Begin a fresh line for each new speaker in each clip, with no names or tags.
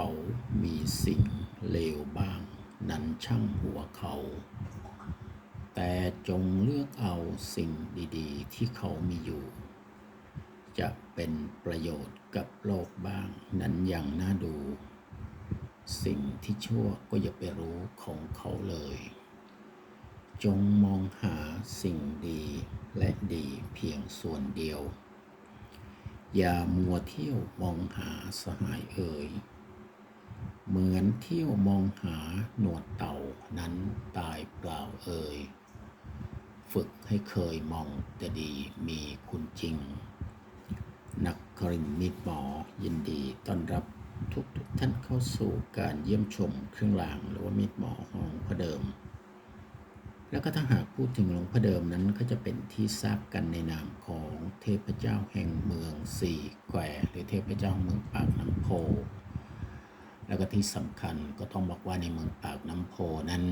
เขามีสิ่งเลวบ้าง นั้นช่างหัวเขา แต่จงเลือกเอาสิ่งดีๆ ที่เขามีอยู่ จะเป็นประโยชน์กับโลกบ้างนั้นอย่างน่าดู สิ่งที่ชั่วก็อย่าไปรู้ของเขาเลย จงมองหาสิ่งดีและดีเพียงส่วนเดียว อย่ามัวเที่ยวมองหาสหายเอ่ย เหมือนเที่ยวมองหาหนวดเต่านั้นตายเปล่าเอ่ย ฝึกให้เคยมองแต่ดีมีคุณจริง นักกรินมิตรหมอยินดีต้อนรับทุกทุกท่านเข้าสู่การเยี่ยมชมเครื่องรางหรือว่ามิตรหมอของพระเดิม แล้วก็ถ้าหากพูดถึงหลวงพ่อเดิมนั้นก็จะเป็นที่ทราบกันในนามของเทพเจ้าแห่งเมืองสี่แควหรือเทพเจ้าเมืองปากน้ำโพ แล้วก็ที่สำคัญก็ต้องบอกว่าในเมืองปากน้ำโพนั้น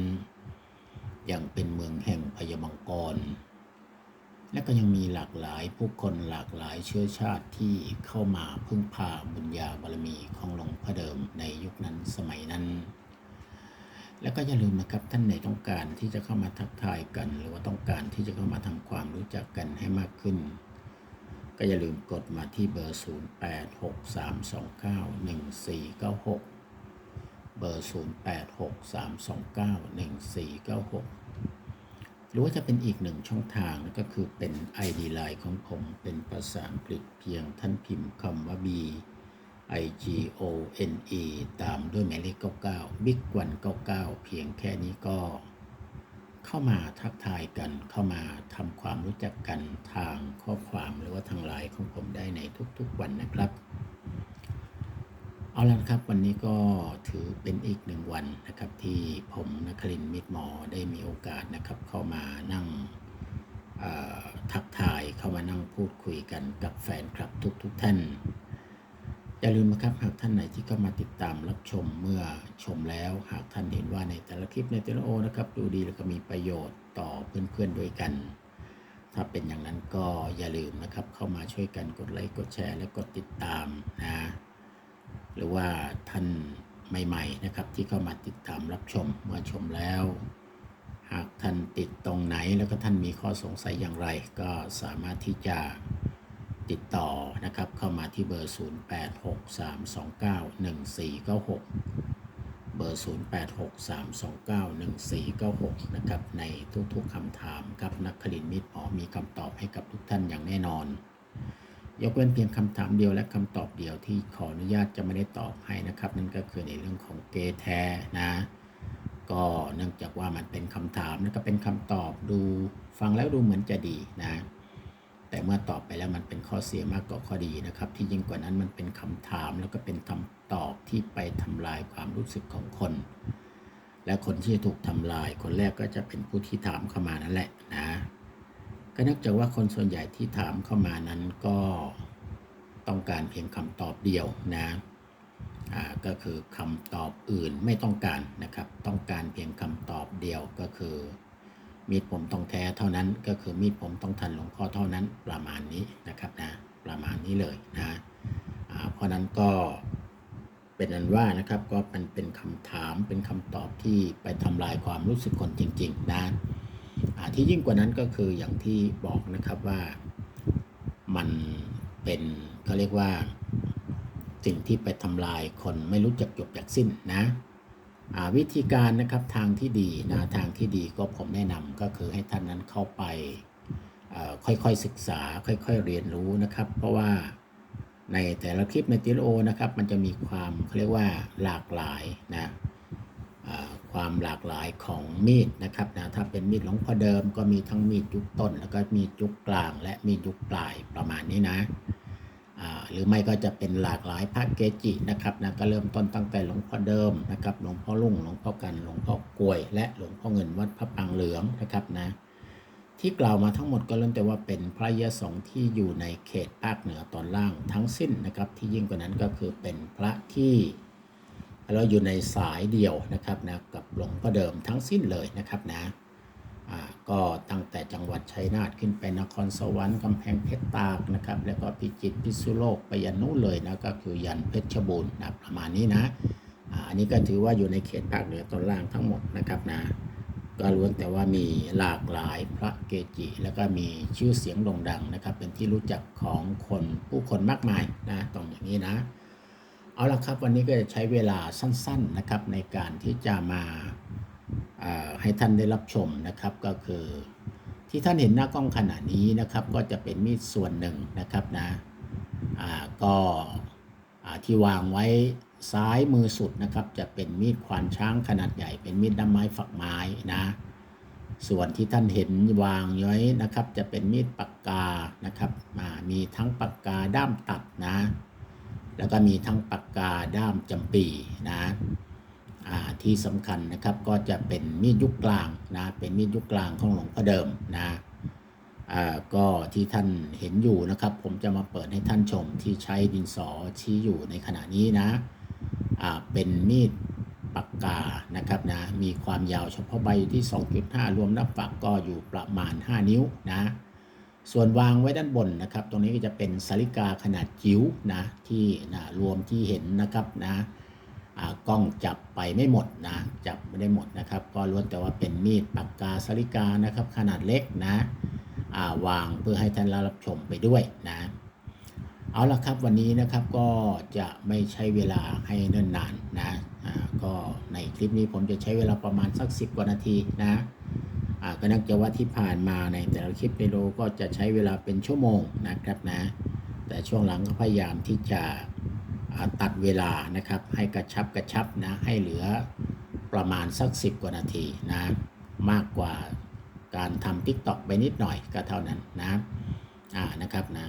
ยังเป็นเมืองแห่งพญามังกร และก็ยังมีหลากหลายผู้คนหลากหลายเชื้อชาติที่เข้ามาพึ่งพาบุญญาบารมีของหลวงพ่อเดิมในยุคนั้นสมัยนั้น แล้วก็อย่าลืมนะครับท่านไหนต้องการที่จะเข้ามาทักทายกัน หรือว่าต้องการที่จะเข้ามาทำความรู้จักกันให้มากขึ้นก็อย่าลืมกดมาที่เบอร์ 0863291496 เบอร์ 0863291496 หรือว่าจะเป็นอีกหนึ่งช่องทางก็คือเป็น ID Line ของผม เป็นภาษาอังกฤษเพียงท่านพิมพ์คำว่า B I G O N E ตามด้วยหมายเลข 99 Big วัน99 เพียงแค่นี้ก็ เข้ามาทักทายกัน เข้ามาทำความรู้จักกันทางข้อความหรือว่าทางไลน์ของผมได้ในทุกๆวันนะครับ เอาละครับวันนี้ก็ถือเป็นอีกหนึ่งวันนะครับ ที่ผมนครินมิตรหมอได้มีโอกาสนะครับ เข้ามานั่งทักทายเข้ามานั่งพูดคุยกันกับแฟนคลับทุกๆทท่าน อย่าลืมนะครับหากท่านไหนที่เข้ามาติดตามรับชมเมื่อชมแล้ว หากท่านเห็นว่าในแต่ละคลิปในแต่ละโอนะครับดูดีแล้วก็มีประโยชน์ต่อเพื่อนๆด้วยกัน ถ้าเป็นอย่างนั้นก็อย่าลืมนะครับเข้ามาช่วยกันกดไลค์กดแชร์และกดติดตามนะ หรือว่าท่านใหม่ๆนะครับ ที่เข้ามาติดตามรับชมเมื่อชมแล้ว หากท่านติดตรงไหนแล้วก็ท่านมีข้อสงสัยอย่างไร ก็สามารถที่จะติดต่อนะครับเข้ามาที่เบอร์ 0863291496 เบอร์ 0863291496 นะครับ ในทุกๆคำถามครับนักคลินมิตรหมอมีคำตอบให้กับทุกท่านอย่างแน่นอน ยกเว้นเพียงคำถามเดียวและคำตอบเดียวที่ขออนุญาตจะไม่ได้ตอบให้นะครับ นั่นก็คือในเรื่องของเกย์แท้นะ ก็เนื่องจากว่ามันเป็นคำถามแล้วก็เป็นคำตอบดูฟังแล้วดูเหมือนจะดีนะ แต่เมื่อตอบไปแล้วมันเป็นข้อเสียมากกว่าข้อดีนะครับ ที่ยิ่งกว่านั้นมันเป็นคำถามแล้วก็เป็นคำตอบที่ไปทำลายความรู้สึกของคน และคนที่จะถูกทำลายคนแรกก็จะเป็นผู้ที่ถามเข้ามานั่นแหละนะ ก็เนื่องจากว่าคนส่วนใหญ่ที่ถามเข้ามานั้นก็ต้องการเพียงคำตอบเดียวนะก็คือคำตอบอื่นไม่ต้องการนะครับ ต้องการเพียงคำตอบเดียวก็คือ มีดผมต้องแท้เท่านั้นก็คือมีดผมต้องทันหลวงพ่อเท่านั้นประมาณนี้นะครับนะประมาณนี้เลยนะเพราะนั้นก็เป็นอันว่านะครับก็เป็นเป็นคำถามเป็นคำตอบที่ไปทำลายความรู้สึกคนจริง ๆ นะ ที่ยิ่งกว่านั้นก็คืออย่างที่บอกนะครับว่ามันเป็นเขาเรียกว่าสิ่งที่ไปทำลายคนไม่รู้จักจบจากสิ้นนะวิธีการนะครับทางที่ดีนะทางที่ดีก็ผมแนะนำก็คือให้ท่านนั้นเข้าไปค่อยๆศึกษาค่อยๆเรียนรู้นะครับ เพราะว่าในแต่ละคลิปในติโอนะครับ มันจะมีความเขาเรียกว่าหลากหลายนะ ความหลากหลายของมีดนะครับนะถ้าเป็นมีดหลวงพ่อเดิมก็มีทั้งมีดยุคต้น แล้วก็มีดยุคกลาง และมีดยุคปลายประมาณนี้นะหรือไม่ก็จะเป็นหลากหลายพระเกจินะครับนะก็เริ่มต้นตั้งแต่หลวงพ่อเดิมนะครับหลวงพ่อลุ่งหลวงพ่อกันหลวงพ่อกลวย และหลวงพ่อเงินวัดพระปรางเหลืองนะครับนะที่กล่าวมาทั้งหมดก็เริ่มแต่ว่าเป็นพระยะสงฆ์ที่อยู่ในเขตภาคเหนือตอนล่างทั้งสิ้นนะครับที่ยิ่งกว่านั้นก็คือเป็นพระที่ เราอยู่ในสายเดียวนะครับนะกับหลวงพ่อเดิมทั้งสิ้นเลยนะครับนะก็ตั้งแต่จังหวัดชัยนาทขึ้นไปนครสวรรค์กำแพงเพชรตากนะครับ แล้วก็พิจิตรพิษณุโลกไปยันนู้นเลยนะก็คือยันเพชรบูรณ์นะประมาณนี้นะอันนี้ก็ถือว่าอยู่ในเขตภาคเหนือตอนล่างทั้งหมดนะครับนะก็ล้วนแต่ว่ามีหลากหลายพระเกจิ แล้วก็มีชื่อเสียงโด่งดังนะครับ เป็นที่รู้จักของคนผู้คนมากมายนะตรงอย่างนี้นะ เอาละครับวันนี้ก็จะใช้เวลาสั้นๆนะครับในการที่จะมาาให้ท่านได้รับชมนะครับก็คือ ที่ท่านเห็นหน้ากล้องขณะนี้นะครับ ก็จะเป็นมีดส่วนหนึ่งนะครับนะก็ที่วางไว้ซ้ายมือสุดนะครับ จะเป็นมีดควานช้างขนาดใหญ่ เป็นมีดด้ามไม้ฝักไม้นะส่วนที่ท่านเห็นวางไว้นะครับ จะเป็นมีดปากกานะครับมีทั้งปากกาด้ามตัดนะ แล้วก็มีทั้งปากกาด้ามจำปีนะที่สำคัญนะครับก็จะเป็นมีดยุคกลางนะเป็นมีดยุคกลางของหลวงพ่อเดิมนะก็ที่ท่านเห็นอยู่นะครับ ผมจะมาเปิดให้ท่านชมที่ใช้ดินสอชี้อยู่ในขณะนี้นะเป็นมีดปากกานะครับนะมีความยาวเฉพาะใบอยู่ที่ 2.5 รวมนับฝักก็อยู่ประมาณ 5 นิ้วนะ ส่วนวางไว้ด้านบนนะครับ ตรงนี้ก็จะเป็นสาริกาขนาดจิ๋วนะที่นะรวมที่เห็นนะครับนะกล้องจับไปไม่หมดนะจับไม่ได้หมดนะครับ ก็ล้วนแต่ว่าเป็นมีดปากกาสาริกานะครับขนาดเล็กนะาวางเพื่อให้ท่านรับชมไปด้วยนะเอาละครับวันนี้นะครับก็จะไม่ใช้เวลาให้เนิ่นนานนะก็ในคลิปนี้ผมจะใช้เวลาประมาณสัก 10 กว่านาทีนะ ก็นักจาว่าที่ผ่านมาในแต่ละคลิปวิดีโอก็จะใช้เวลาเป็นชั่วโมงนะครับนะ แต่ช่วงหลังก็พยายามที่จะตัดเวลานะครับ ให้กระชับกระชับนะ ให้เหลือประมาณสัก 10 กว่านาทีนะ มากกว่าการทำทิกตอกไปนิดหน่อยก็เท่านั้นนะอ่านะครับนะ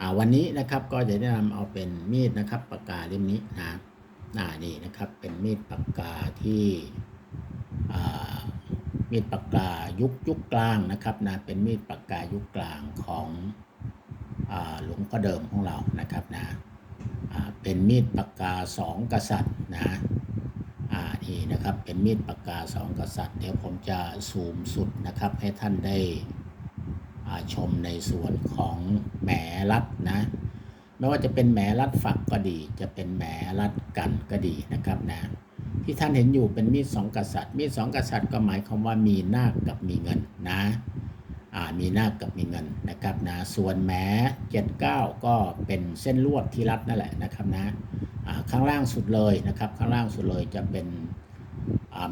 อ่าวันนี้นะครับก็จะแนะนำเอาเป็นมีดนะครับปากกาเล่มนี้นะอ่านี่นะครับเป็นมีดปากกาที่อ่า มีดปากกายุคยุคกลางนะครับนะเป็นมีดปากกายุคกลางของอหลวงพ่อเดิมของเรานะครับนะอ่าเป็นมีดปากกาสองกษัตริย์นะอ่านี่นะครับเป็นมีดปากกาสองกษัตริย์เดี๋ยวผมจะซูมสุดนะครับ ให้ท่านได้ชมในส่วนของแหมรัดนะไม่ว่าจะเป็นแหมรัดฝักก็ดี จะเป็นแหมรัดกันก็ดีนะครับนะ ที่ท่านเห็นอยู่เป็นมีดสองกษัตริย์ มีดสองกษัตริย์ก็หมายความว่ามีนาคกับมีเงินนะมีนาคกับมีเงินนะครับนะส่วนแหมเจ็ดเก้าก็เป็นเส้นลวดที่รัดนั่นแหละนะครับนะข้างล่างสุดเลยนะครับข้างล่างสุดเลยจะเป็น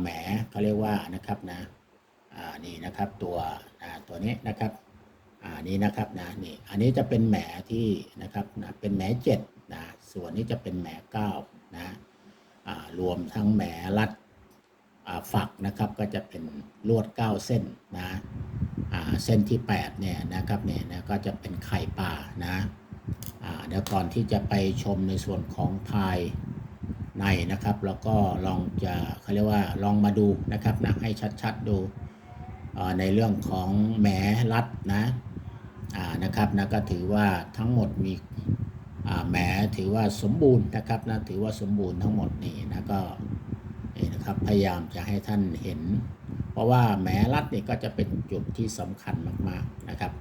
แหมเขาเรียกว่านะครับนะนี่นะครับตัวตัวนี้นะครับอ่านี่นะครับนะนี่อันนี้จะเป็นแหมที่นะครับนะเป็นแหมเจ็ดนะส่วนนี้จะเป็นแหมเก้านะ รวมทั้งแหมรัดฝักนะครับก็จะเป็นลวด 9 เส้นนะเส้นที่ 8 เนี่ยนะครับเนี่ยนะก็จะเป็นไข่ปลานะเดี๋ยวก่อนที่จะไปชมในส่วนของภายในนะครับแล้วก็ลองจะเขาเรียกว่าลองมาดูนะครับนะให้ชัดๆดูในเรื่องของแหมรัดนะนะครับนะก็ถือว่าทั้งหมดมี แหมถือว่าสมบูรณ์นะครับนะถือว่าสมบูรณ์ทั้งหมดนี่นะก็นี่นะครับพยายามจะให้ท่านเห็น เพราะว่าแหมรัดนี่ก็จะเป็นจุดที่สำคัญมากๆนะครับ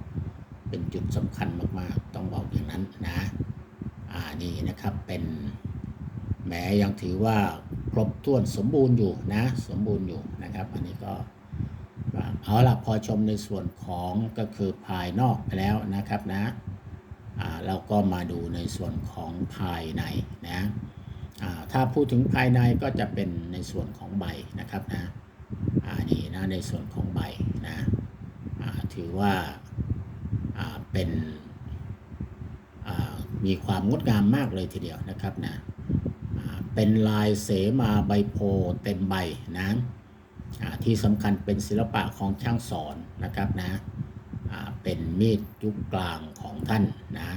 เป็นจุดสำคัญมากๆ ต้องบอกอย่างนั้นนะอ่านี่นะครับเป็นแหมยังถือว่าครบถ้วนสมบูรณ์อยู่นะสมบูรณ์อยู่นะครับ อันนี้ก็เอาละพอชมในส่วนของก็คือภายนอกไปแล้วนะครับนะ เราก็มาดูในส่วนของภายในนะถ้าพูดถึงภายในก็จะเป็นในส่วนของใบนะครับนะอ่านี่นะในส่วนของใบนะถือว่าเป็นมีความงดงามมากเลยทีเดียวนะครับนะเป็นลายเสมาใบโพเต็มใบนะที่สำคัญเป็นศิลปะของช่างสอนนะครับนะเป็นมีดยุคกลาง ของท่านนะ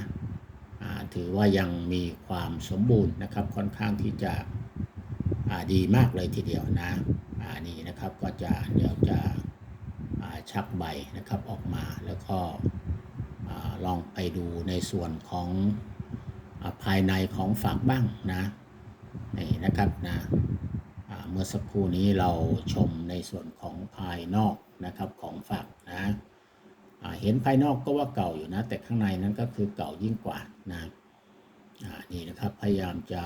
ถือว่ายังมีความสมบูรณ์นะครับค่อนข้างที่จะดีมากเลยทีเดียวนะอ่านี่นะครับก็จะเดี๋ยวจะชักใบนะครับออกมาแล้วก็ลองไปดูในส่วนของภายในของฝักบ้างนะนี่นะครับนะเมื่อสักครู่นี้เราชมในส่วนของภายนอกนะครับของฝักนะ เห็นภายนอกก็ว่าเก่าอยู่นะ แต่ข้างในนั้นก็คือเก่ายิ่งกว่านะนี่นะครับพยายามจะ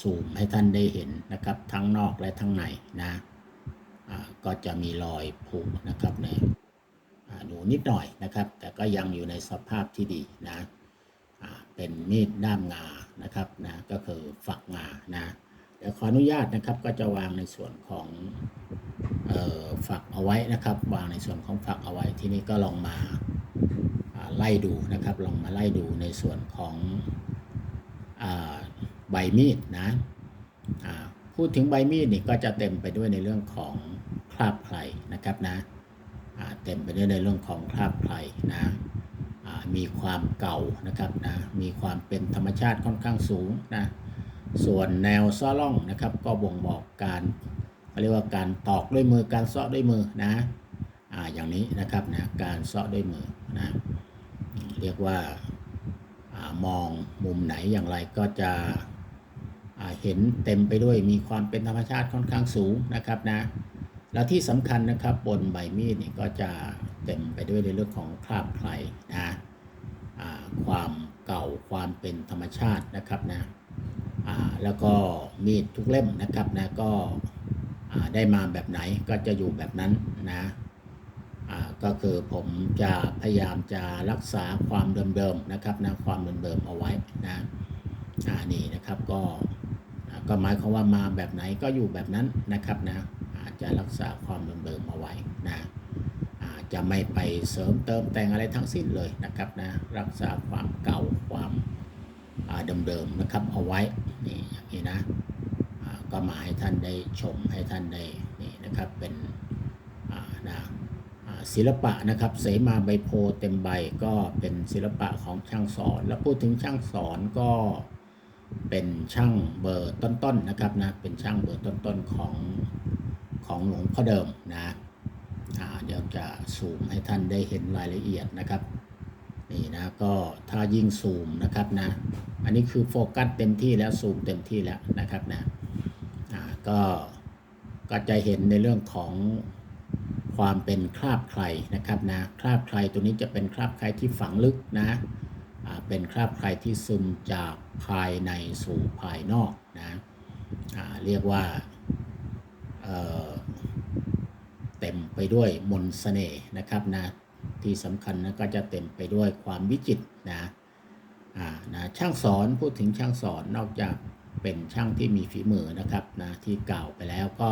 ซูมให้ท่านได้เห็นนะครับ ทั้งนอกและทั้งในนะก็จะมีรอยผุนะครับในอ่าดูนิดหน่อยนะครับ แต่ก็ยังอยู่ในสภาพที่ดีนะเป็นมีดด้ามงานะครับนะก็คือฝักงานะ เดี๋ยวขออนุญาตนะครับก็จะวางในส่วนของออฝักเอาไว้นะครับ วางในส่วนของฝักเอาไว้ที่นี่ก็ลองมาไล่ดูนะครับ ลองมาไล่ดูในส่วนของอใบมีดนะพูดถึงใบมีดนี่ก็จะเต็มไปด้วยในเรื่องของคราบไครนะครับนะเต็มไปด้วยในเรื่องของคราบไครนะมีความเก่านะครับนะมีความเป็นธรรมชาติค่อนข้างสูงนะ ส่วนแนวซ้อล่องนะครับ ก็บ่งบอกการเรียกว่าการตอกด้วยมือการเซาะด้วยมือนะอ่าอย่างนี้นะครับนะการเซาะด้วยมือนะเรียกว่าอามองมุมไหนอย่างไรก็จะเห็นเต็มไปด้วยมีความเป็นธรรมชาติค่อนข้างสูงนะครับนะแล้วที่สำคัญนะครับบนใบมีดนี่ก็จะเต็มไปด้วยในเรื่องของคราบไครนะความเก่าความเป็นธรรมชาตินะครับนะ แล้วก็มีดทุกเล่มนะครับนะก็ได้มาแบบไหนก็จะอยู่แบบนั้นนะก็คือผมจะพยายามจะรักษาความเดิมๆนะครับนะความเดิมๆเอาไว้นะอ่านี่นะครับก็ก็หมายความว่ามาแบบไหนก็อยู่แบบนั้นนะครับนะอาจจะรักษาความเดิมๆเอาไว้นะจะไม่ไปเสริมเติมแต่งอะไรทั้งสิ้นเลยนะครับนะรักษาความเก่าความ เดิมๆนะครับเอาไว้นี่อย่างนี้นะก็มาให้ท่านได้ชมให้ท่านได้นี่นะครับเป็นอ่านะศิลปะนะครับเสมาใบโพเต็มใบก็เป็นศิลปะของช่างสอน แล้วพูดถึงช่างสอนก็เป็นช่างเบอร์ต้นๆนะครับนะเป็นช่างเบอร์ต้นๆของของหลวงพ่อเดิมนะเดี๋ยวจะซูมให้ท่านได้เห็นรายละเอียดนะครับนี่นะก็ถ้ายิ่งซูมนะครับนะ อันนี้คือโฟกัสเต็มที่แล้วซูมเต็มที่แล้วนะครับนะก็ก็จะเห็นในเรื่องของความเป็นคราบใครนะครับนะคราบใครตัวนี้จะเป็นคราบใครที่ฝังลึกนะเป็นคราบใครที่ซึมจากภายในสู่ภายนอกนะเรียกว่าเเต็มไปด้วยมนต์เสน่ห์นะครับนะที่สำคัญนะก็จะเต็มไปด้วยความวิจิตรนะอ่านะ ช่างสอนพูดถึงช่างสอนนอกจากเป็นช่างที่มีฝีมือนะครับนะที่กล่าวไปแล้วก็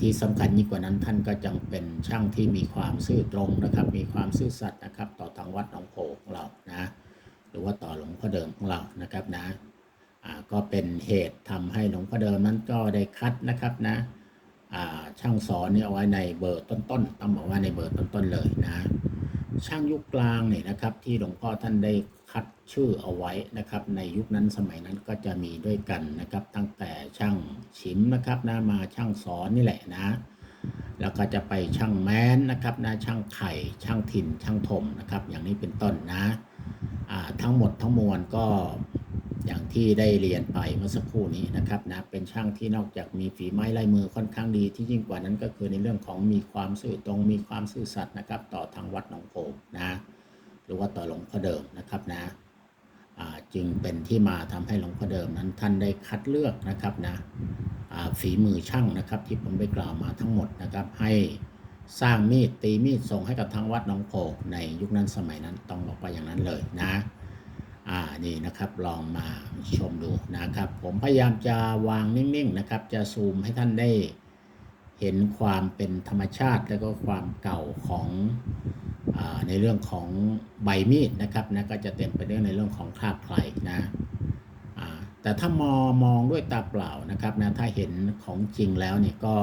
ที่สำคัญยิ่งกว่านั้นท่านก็จังเป็นช่างที่มีความซื่อตรงนะครับ มีความซื่อสัตย์นะครับ ต่อทางวัดหนองโพของเรานะหรือว่าต่อหลวงพ่อเดิมของเรานะครับนะก็เป็นเหตุทำให้หลวงพ่อเดิมนั้นก็ได้คัดนะครับนะช่างสอนเนี่ยเอาไว้ในเบอร์ต้นๆต้องบอกว่าในเบอร์ต้นๆเลยนะ ช่างยุคกลางเนี่ยนะครับ ที่หลวงพ่อท่านได้ ชื่อเอาไว้นะครับ ในยุคนั้นสมัยนั้นก็จะมีด้วยกันนะครับ ตั้งแต่ช่างฉิมนะครับนะมาช่างสอนนี่แหละนะ แล้วก็จะไปช่างแม้นนะครับนะช่างไข่ช่างถิ่นช่างถมนะครับ อย่างนี้เป็นต้นนะทั้งหมดทั้งมวลก็อย่างที่ได้เรียนไปเมื่อสักครู่นี้นะครับนะเป็นช่างที่นอกจากมีฝีไม้ลายมือค่อนข้างดีที่ยิ่งกว่านั้นก็คือในเรื่องของมีความซื่อตรงมีความซื่อสัตย์นะครับ ต่อทางวัดหนองโพนะหรือว่าต่อหลวงพ่อเดิมนะครับนะอ่า จึงเป็นที่มาทำให้หลวงพ่อเดิมนั้นท่านได้คัดเลือกนะครับนะฝีมือช่างนะครับ ที่ผมได้กล่าวมาทั้งหมดนะครับ ให้สร้างมีดตีมีดส่งให้กับทางวัดหนองโพในยุคนั้นสมัยนั้นต้องบอกว่าอย่างนั้นเลยนะอ่านี่นะครับลองมาชมดูนะครับ ผมพยายามจะวางนิ่งๆนะครับ จะซูมให้ท่านได้ เห็นความเป็นธรรมชาติแล้วก็ความเก่าของอในเรื่องของใบมีดนะครับนะก็จะเต็มไปด้วยในเรื่องของคราบไครนะแต่ถ้ามองมองด้วยตาเปล่านะครับนะถ้าเห็นของจริงแล้วเนี่ยก็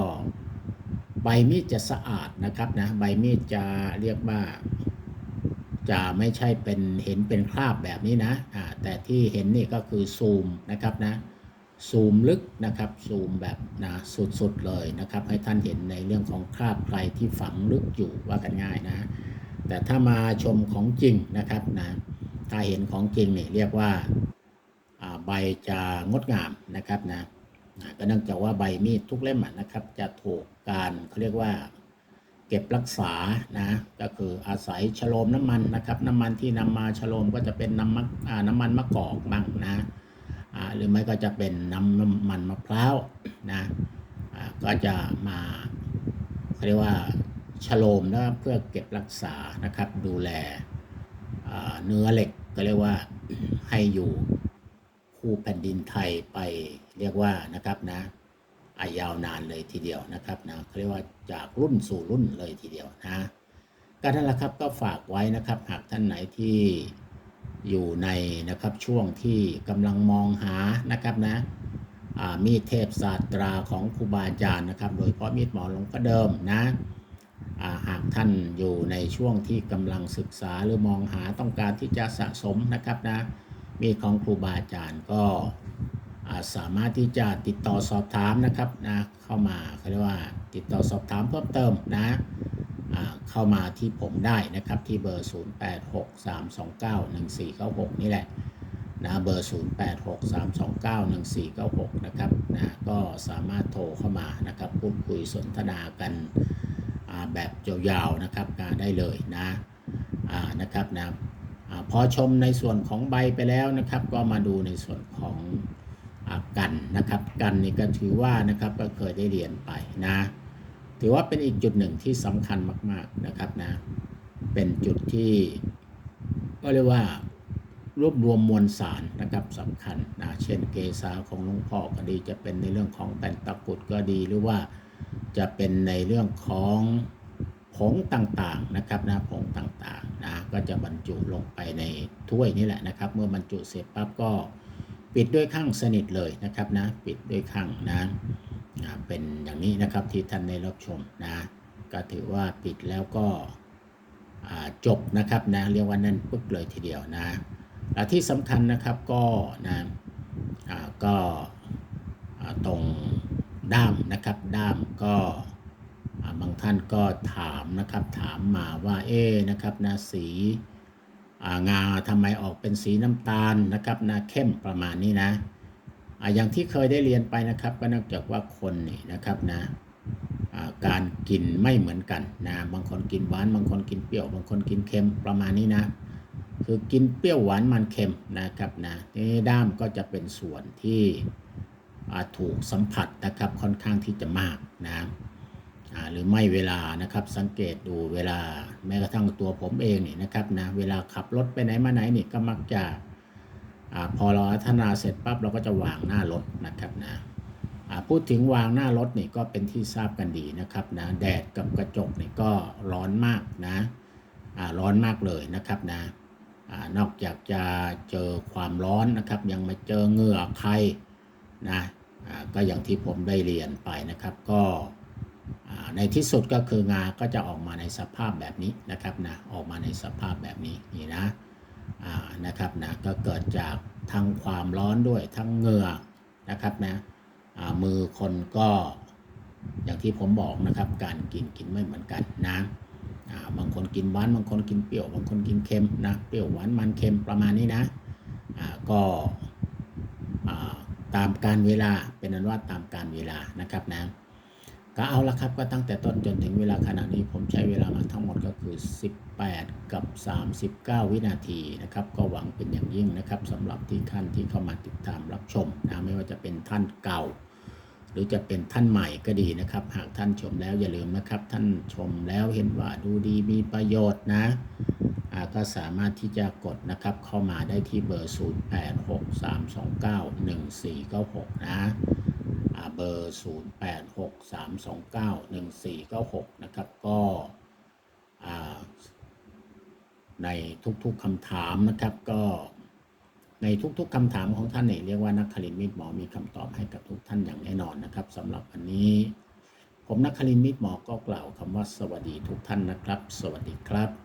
ใบมีดจะสะอาดนะครับนะใบมีดจะเรียกว่าจะไม่ใช่เป็นเห็นเป็นคราบแบบนี้นะแต่ที่เห็นนี่ก็คือซูมนะครับนะ ซูมลึกนะครับ ซูมแบบนะสุดๆเลยนะครับ ให้ท่านเห็นในเรื่องของคราบใครที่ฝังลึกอยู่ว่ากันง่ายนะ แต่ถ้ามาชมของจริงนะครับนะถ้าเห็นของจริงเนี่ยเรียกว่าอ่าใบจะงดงามนะครับนะก็เนื่องจากว่าใบมีดทุกเล่มนะครับ จะถูกการเขาเรียกว่าเก็บรักษานะก็คืออาศัยชโลมน้ำมันนะครับ น้ำมันที่นำมาชโลมก็จะเป็นน้ำมันน้ำมันมะกอกบ้างนะ หรือไม่ก็จะเป็นน้ำน้ำมันมะพร้าวนะก็จะมาเรียกว่าชโลมนะเพื่อเก็บรักษานะครับ ดูแลเนื้อเหล็กก็เรียกว่าให้อยู่คู่แผ่นดินไทยไปเรียกว่านะครับนะอายาวนานเลยทีเดียวนะครับนะเขาเรียกว่าจากรุ่นสู่รุ่นเลยทีเดียวนะก็นั่นแหละครับก็ฝากไว้นะครับ หากท่านไหนที่ อยู่ในนะครับช่วงที่กำลังมองหานะครับนะมีดเทพศาสตราของครูบาอาจารย์นะครับ โดยเฉพาะมีดหมอหลวงพ่อเดิมนะาหากท่านอยู่ในช่วงที่กำลังศึกษาหรือมองหาต้องการที่จะสะสมนะครับนะมีดของครูบาอาจารย์ก็าสามารถที่จะติดต่อสอบถามนะครับนะเข้ามาเขาเรียกว่าติดต่อสอบถามเพิ่มเติมนะ เข้ามาที่ผมได้นะครับที่เบอร์ 0863291496 นี่แหละนะเบอร์ 0863291496 นะครับนะก็สามารถโทรเข้ามานะครับพูดคุยสนทนากันแบบยาวๆนะครับได้เลยนะนะครับนะอพอชมในส่วนของใบไปแล้วนะครับ ก็มาดูในส่วนของอกันนะครับ กันนี่ก็ถือว่านะครับก็เคยได้เรียนไปนะ ถือว่าเป็นอีกจุดหนึ่งที่สำคัญมาก ๆนะครับนะ เป็นจุดที่ก็เรียกว่ารวบรวมมวลสารนะครับสำคัญนะเช่นเกษาของหลวงพ่อก็ดีจะเป็นในเรื่องของแผ่นตะกุดก็ดีหรือว่าจะเป็นในเรื่องของผงต่างๆนะครับนะผงต่างๆนะก็จะบรรจุลงไปในถ้วยนี่แหละนะครับ เมื่อบรรจุเสร็จปั๊บก็ปิดด้วยข้างสนิทเลยนะครับนะ ปิดด้วยข้างนะ เป็นอย่างนี้นะครับที่ท่านได้รับชมนะก็ถือว่าปิดแล้วก็จบนะครับนะเรียกว่านั่นปึ๊กเลยทีเดียวนะและที่สำคัญนะครับก็นะก็ตรงด้ามนะครับด้ามก็บางท่านก็ถามนะครับถามมาว่าเอ๊นะครับนะสีงาทำไมออกเป็นสีน้ำตาลนะครับนะเข้มประมาณนี้นะ อย่างที่เคยได้เรียนไปนะครับ ก็นองจากว่าคนนี่นะครับนะการกินไม่เหมือนกันนะบางคนกินหวานบางคนกินเปรี้ยวบางคนกินเค็มประมาณนี้นะคือกินเปรี้ยวหวานมันเค็มนะครับนะนี่ด้ามก็จะเป็นส่วนที่ถูกสัมผัสนะครับค่อนข้างที่จะมากนะหรือไม่เวลานะครับสังเกตดูเวลาแม้กระทั่งตัวผมเองนี่นะครับนะเวลาขับรถไปไหนมาไหนนี่ก็มักจะ อพอเราอัธนาเสร็จปั๊บเราก็จะวางหน้ารถนะครับนะพูดถึงวางหน้ารถนี่ก็เป็นที่ทราบกันดีนะครับนะแดดกับกระจกนี่ก็ร้อนมากนะร้อนมากเลยนะครับนะอนอกจากจะเจอความร้อนนะครับ ยังมาเจอเหงื่อใครนะก็อย่างที่ผมได้เรียนไปนะครับ ก็ในที่สุดก็คืองาก็จะออกมาในสภาพแบบนี้นะครับนะออกมาในสภาพแบบนี้นี่นะ นะครับนะก็เกิดจากทั้งความร้อนด้วยทั้งเหงื่อนะครับนะมือคนก็อย่างที่ผมบอกนะครับ การกินกินไม่เหมือนกันนะบางคนกินหวานบางคนกินเปรี้ยวบางคนกินเค็มนะเปรี้ยวหวานมันเค็มประมาณนี้นะก็ตามการเวลาเป็นนั้นว่าตามการเวลานะครับนะ ก็เอาละครับก็ตั้งแต่ต้นจนถึงเวลาขณะนี้ผมใช้เวลามาทั้งหมดก็คือ 18 กับ 39 วินาทีนะครับก็หวังเป็นอย่างยิ่งนะครับสำหรับที่ท่านที่เข้ามาติดตามรับชมนะไม่ว่าจะเป็นท่านเก่า หรือจะเป็นท่านใหม่ก็ดีนะครับ หากท่านชมแล้วอย่าลืมนะครับ ท่านชมแล้วเห็นว่าดูดีมีประโยชน์นะก็สามารถที่จะกดนะครับเข้ามาได้ที่เบอร์ 0863291496 นะ เบอร์ 0863291496 นะครับ ก็ในทุกๆคำถามนะครับก็ในทุกๆคำถามของท่านเนี่ยเรียกว่านักคลินมิตรหมอมีคำตอบให้กับทุกท่านอย่างแน่นอนนะครับสำหรับวันนี้ ผมนักคลินมิตรหมอก็กล่าวคำว่าสวัสดีทุกท่านนะครับ สวัสดีครับ